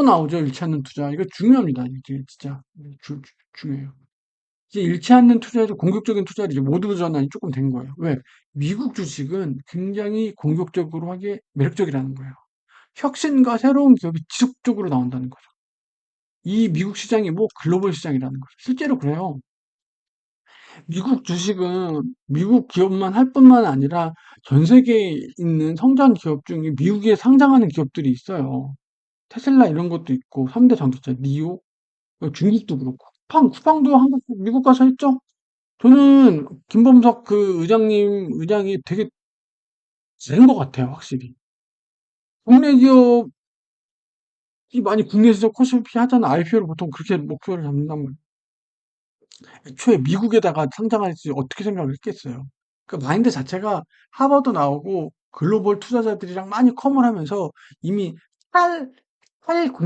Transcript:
또 나오죠. 잃지 않는 투자. 이거 중요합니다. 이게 진짜 주, 주- 중요해요. 이제 잃지 않는 투자도 공격적인 투자를 이제 모두 전환이 조금 된 거예요. 왜? 미국 주식은 굉장히 공격적으로 하게 매력적이라는 거예요. 혁신과 새로운 기업이 지속적으로 나온다는 거죠. 이 미국 시장이 뭐 글로벌 시장이라는 거죠. 실제로 그래요. 미국 주식은 미국 기업만 할 뿐만 아니라 전 세계에 있는 성장 기업 중에 미국에 상장하는 기업들이 있어요. 테슬라 이런 것도 있고 3 대 전기차 니오 중국도 그렇고 쿠팡 쿠팡도 한국 미국 가서 했죠. 저는 김범석 그 의장님 의장이 되게 잘한 것 같아요, 확실히. 국내 기업이 많이 국내에서 코스피 하잖아. IPO를 보통 그렇게 목표를 잡는단 말이에요. 애초에 미국에다가 상장할지 어떻게 생각을 했겠어요. 그 마인드 자체가 하버드 나오고 글로벌 투자자들이랑 많이 컴을 하면서 이미 탈, 탈